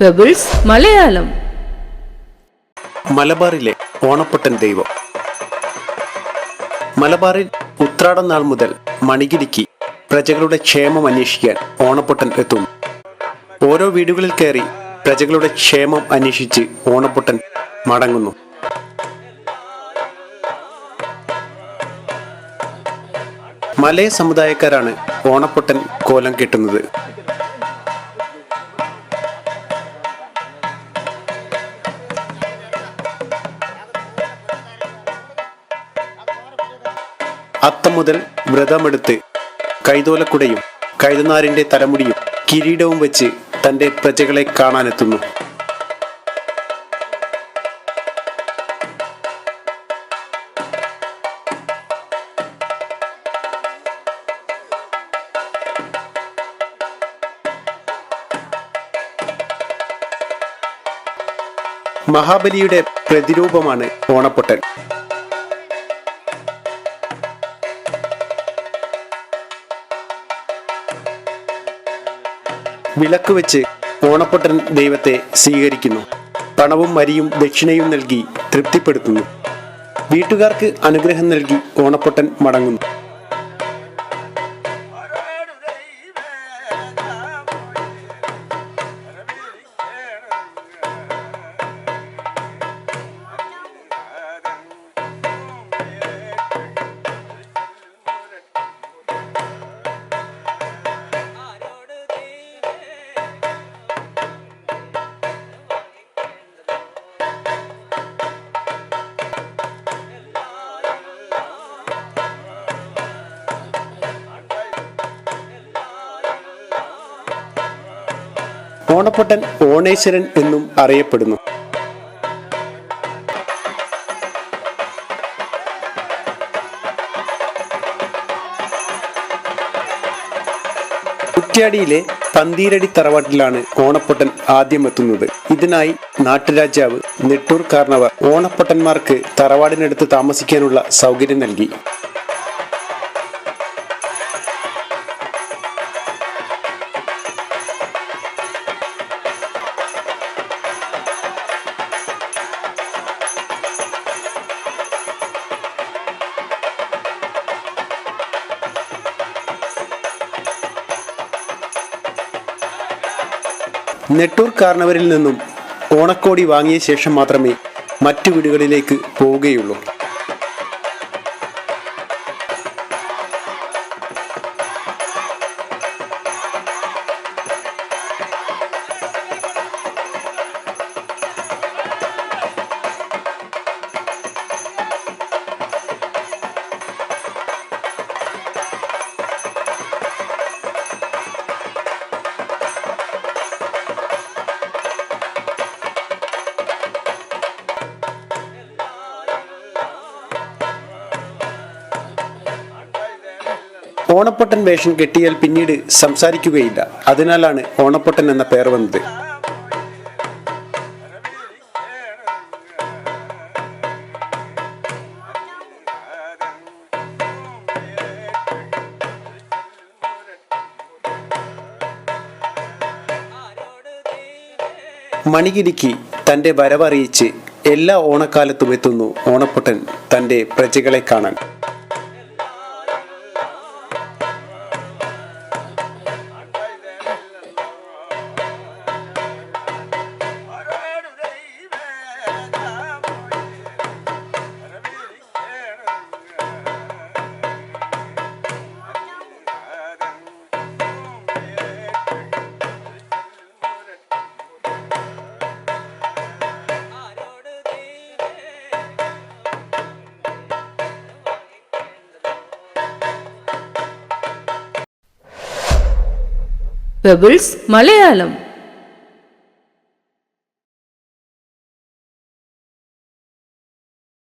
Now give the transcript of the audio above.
Pebbles Malayalam മലബാറിലെ ഓണപ്പൊട്ടൻ ദൈവം. മലബാറിൽ ഉത്രാടം നാൾ മുതൽ മണികിരിക്ക് പ്രജകളുടെ ക്ഷേമം അന്വേഷിക്കാൻ ഓണപ്പൊട്ടൻ എത്തുന്നു ഓരോ വീടുകളിൽ കയറി പ്രജകളുടെ ക്ഷേമം അന്വേഷിച്ച് ഓണപ്പൊട്ടൻ മടങ്ങുന്നു. മലയ സമുദായക്കാരാണ് ഓണപ്പൊട്ടൻ കോലം കെട്ടുന്നത്. മുതൽ വ്രതമെടുത്ത് കൈതോലക്കുടയും കൈതനാരിന്റെ തലമുടിയും കിരീടവും വെച്ച് തന്റെ പ്രജകളെ കാണാനെത്തുന്നു. മഹാബലിയുടെ പ്രതിരൂപമാണ് ഓണപ്പൊട്ടൻ വിളക്ക് വെച്ച് ഓണപ്പൊട്ടൻ ദൈവത്തെ സ്വീകരിക്കുന്നു. പണവും മരിയും ദക്ഷിണയും നൽകി തൃപ്തിപ്പെടുത്തുന്നു. വീട്ടുകാർക്ക് അനുഗ്രഹം നൽകി ഓണപ്പൊട്ടൻ മടങ്ങുന്നു. ഓണപ്പൊട്ടൻ ഓണേശ്വരൻ എന്നും അറിയപ്പെടുന്നു. കുറ്റ്യാടിയിലെ പന്തീരടി തറവാട്ടിലാണ് ഓണപ്പൊട്ടൻ ആദ്യമെത്തുന്നത്. ഇതിനായി നാട്ടുരാജാവ് നെട്ടൂർ കാർണവർ ഓണപ്പൊട്ടന്മാർക്ക് തറവാടിനടുത്ത് താമസിക്കാനുള്ള സൗകര്യം നൽകി. നെട്ടൂർ കാർണവരിൽ നിന്നും ഓണക്കോടി വാങ്ങിയ ശേഷം മാത്രമേ മറ്റു വീടുകളിലേക്ക് പോവുകയുള്ളൂ. ഓണപ്പൊട്ടൻ വേഷം കെട്ടിയാൽ പിന്നീട് സംസാരിക്കുകയില്ല. അതിനാലാണ് ഓണപ്പൊട്ടൻ എന്ന പേർ വന്നത്. മണികിരിക്ക് തന്റെ വരവറിയിച്ച് എല്ലാ ഓണക്കാലത്തും എത്തുന്നു ഓണപ്പൊട്ടൻ തന്റെ പ്രജകളെ കാണാൻ. പെബിൾസ് മലയാളം